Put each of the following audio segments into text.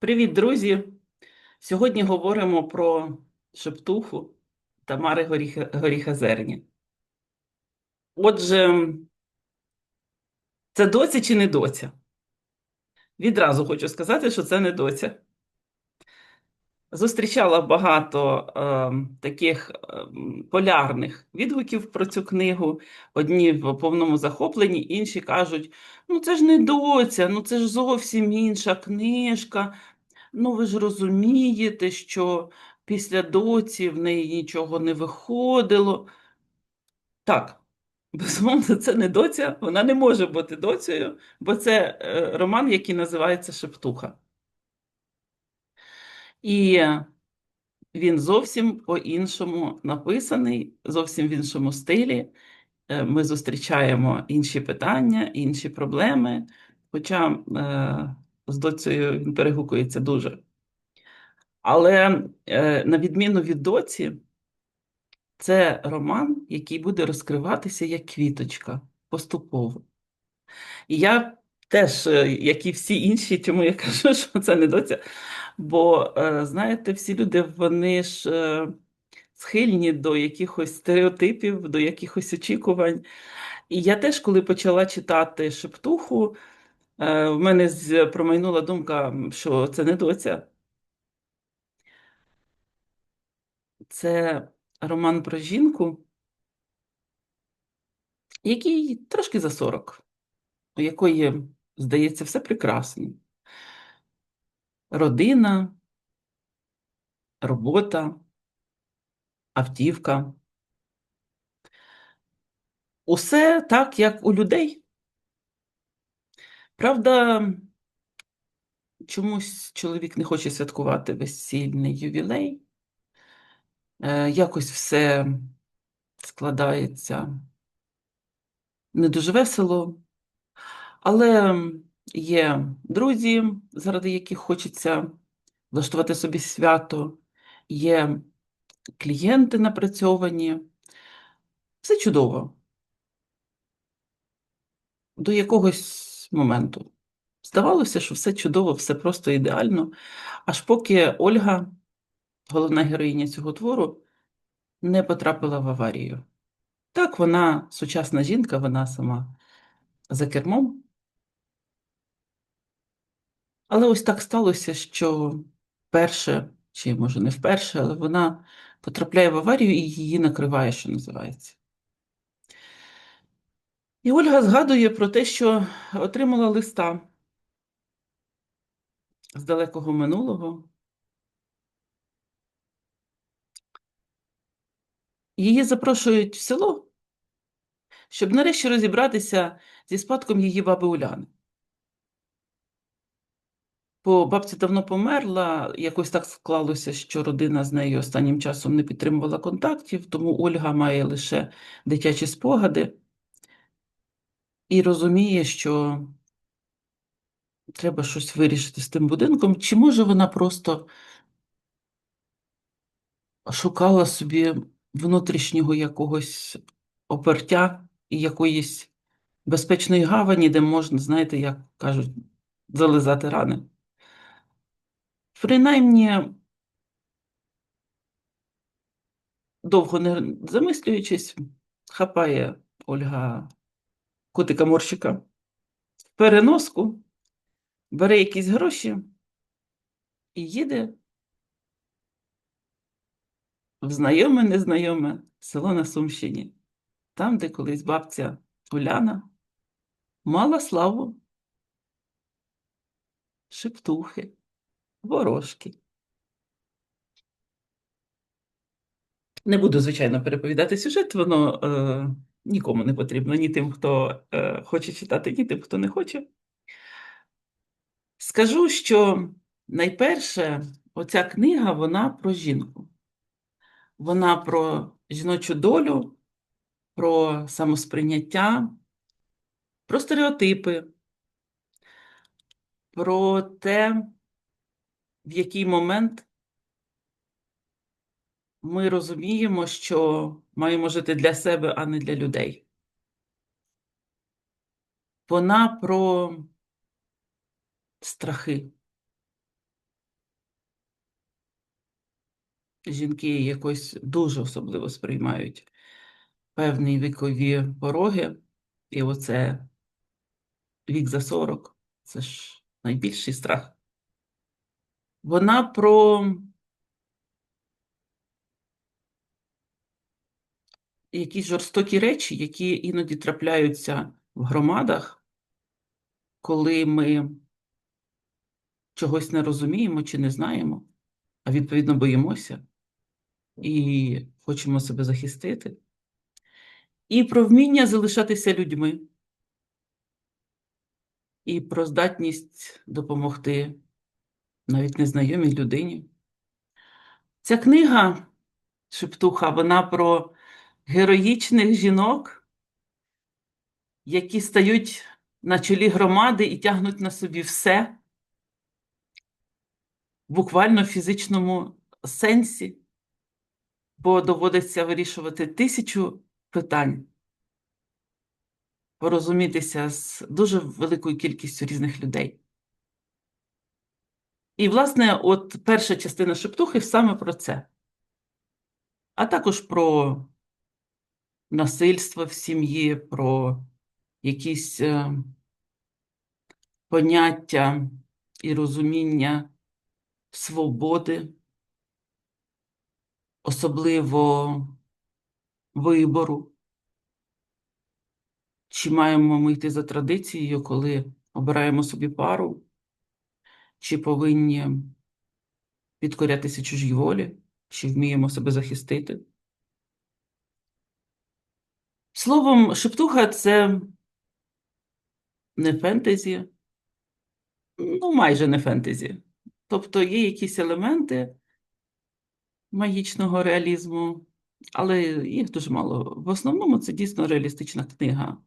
Привіт, друзі! Сьогодні говоримо про шептуху Тамари Горіха, Горіхазерні. Отже, це доця чи не доця? Відразу хочу сказати, що це не доця. Зустрічала багато е, таких е, полярних відгуків про цю книгу. Одні в повному захопленні, інші кажуть: ну це ж не доця, ну це ж зовсім інша книжка. Ну, ви ж розумієте, що після доці в неї нічого не виходило. Так, безумовно, це не доця, вона не може бути доцею, бо це е, роман, який називається Шептуха. І він зовсім по-іншому написаний, зовсім в іншому стилі. Е, Ми зустрічаємо інші питання, інші проблеми, хоча е, з доцею він перегукується дуже. Але е, на відміну від доці, це роман, який буде розкриватися як квіточка поступово. І я теж, е, як і всі інші, чому я кажу, що це не доця. Бо, е, знаєте, всі люди вони ж е, схильні до якихось стереотипів, до якихось очікувань. І я теж, коли почала читати шептуху, е, в мене промайнула думка, що це не доця. Це роман про жінку, який трошки за 40, у якої, здається, все прекрасно. Родина, робота, автівка. Усе так, як у людей. Правда, чомусь чоловік не хоче святкувати весільний ювілей. Е, Якось все складається не дуже весело. Але є друзі, заради яких хочеться влаштувати собі свято, є клієнти напрацьовані. Все чудово. До якогось моменту. Здавалося, що все чудово, все просто ідеально, аж поки Ольга, головна героїня цього твору, не потрапила в аварію. Так, вона сучасна жінка, вона сама за кермом. Але ось так сталося, що вперше, чи може не вперше, але вона потрапляє в аварію і її накриває, що називається. І Ольга згадує про те, що отримала листа з далекого минулого. Її запрошують в село, щоб нарешті розібратися зі спадком її баби Уляни. Бо бабця давно померла, якось так склалося, що родина з нею останнім часом не підтримувала контактів, тому Ольга має лише дитячі спогади і розуміє, що треба щось вирішити з тим будинком. Чи може вона просто шукала собі внутрішнього якогось опертя і якоїсь безпечної гавані, де можна, знаєте, як кажуть, зализати рани. Принаймні, довго не замислюючись, хапає Ольга котика морщика переноску, бере якісь гроші і їде в знайоме, незнайоме село на Сумщині, там, де колись бабця Уляна мала славу шептухи, ворожки. Не буду, звичайно, переповідати сюжет, воно е, нікому не потрібно, ні тим, хто е, хоче читати, ні тим, хто не хоче. Скажу, що найперше, оця книга, вона про жінку. Вона про жіночу долю, про самосприйняття, про стереотипи, про те, в який момент ми розуміємо, що маємо жити для себе, а не для людей. Вона про страхи. Жінки якось дуже особливо сприймають певні вікові пороги, і оце вік за 40 це ж найбільший страх. Вона про якісь жорстокі речі, які іноді трапляються в громадах, коли ми чогось не розуміємо чи не знаємо, а відповідно боїмося і хочемо себе захистити. І про вміння залишатися людьми, і про здатність допомогти навіть незнайомій людині. Ця книга Шептуха, вона про героїчних жінок, які стають на чолі громади і тягнуть на собі все буквально в фізичному сенсі, бо доводиться вирішувати тисячу питань, порозумітися з дуже великою кількістю різних людей. І, власне, от перша частина шептухи саме про це, а також про насильство в сім'ї, про якісь е, поняття і розуміння свободи, особливо вибору. Чи маємо ми йти за традицією, коли обираємо собі пару, чи повинні підкорятися чужій волі, чи вміємо себе захистити? Словом, шептуха це не фентезі, ну, майже не фентезі. Тобто є якісь елементи магічного реалізму, але їх дуже мало. В основному це дійсно реалістична книга.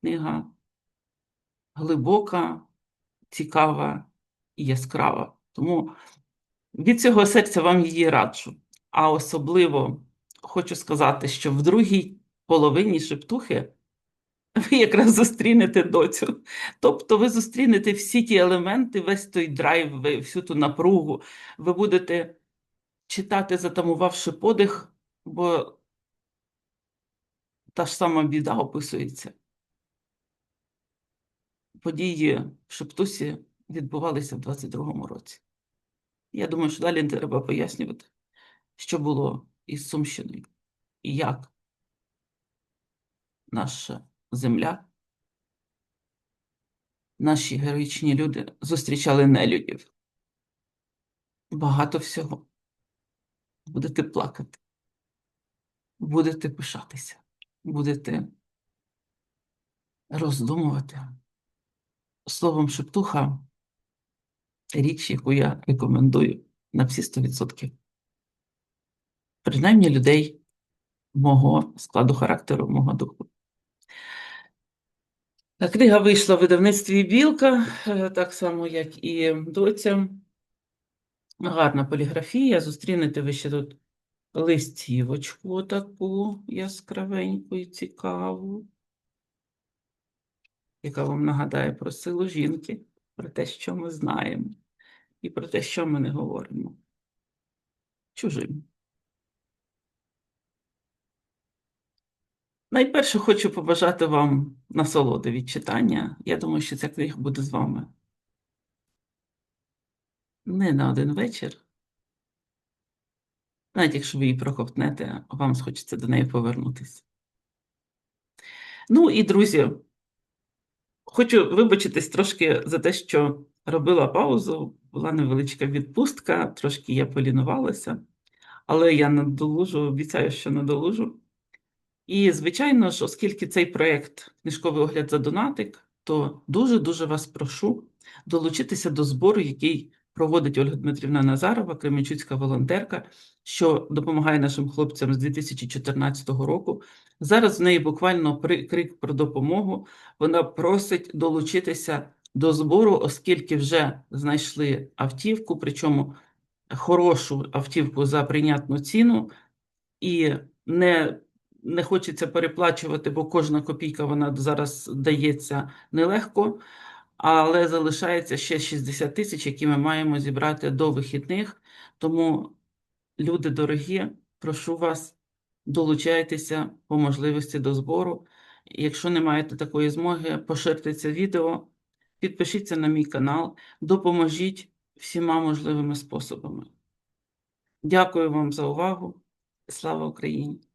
Книга глибока, цікава і яскрава. Тому від цього серця вам її раджу. А особливо хочу сказати, що в другій половині шептухи ви якраз зустрінете доцю. Тобто ви зустрінете всі ті елементи, весь той драйв, всю ту напругу. Ви будете читати, затамувавши подих, бо та ж сама біда описується. Події в Шептусі відбувалися в 22-му році. Я думаю, що далі не треба пояснювати, що було із Сумщиною і як наша земля, наші героїчні люди зустрічали нелюдів. Багато всього. Будете плакати, будете пишатися, будете роздумувати. Словом, шептуха річ, яку я рекомендую на всі 100%. Принаймні людей мого складу характеру, мого духу. Книга вийшла в видавництві Білка, е, так само, як і доця. Гарна поліграфія. Зустрінете ви ще тут листівочку таку яскравеньку і цікаву, яка вам нагадає про силу жінки, про те, що ми знаємо, і про те, що ми не говоримо. Чужим. Найперше хочу побажати вам насолоди від читання. Я думаю, що ця книга буде з вами не на один вечір. Навіть якщо ви її проковтнете, вам схочеться до неї повернутися. Ну і, друзі, хочу вибачитись трошки за те, що робила паузу. Була невеличка відпустка, трошки я полінувалася, але я надолужу, обіцяю, що надолужу. І, звичайно ж, оскільки цей проєкт книжковий огляд за донатик, то дуже-дуже вас прошу долучитися до збору, який проводить Ольга Дмитрівна Назарова, кременчуцька волонтерка, що допомагає нашим хлопцям з 2014 року. Зараз в неї буквально крик про допомогу. Вона просить долучитися до збору, оскільки вже знайшли автівку, причому хорошу автівку за прийнятну ціну, і не, не хочеться переплачувати, бо кожна копійка вона зараз дається нелегко. Але залишається ще 60 тисяч, які ми маємо зібрати до вихідних. Тому Люди дорогі, прошу вас, долучайтеся по можливості до збору. Якщо не маєте такої змоги, поширте це відео, підпишіться на мій канал, допоможіть всіма можливими способами. Дякую вам за увагу. Слава Україні!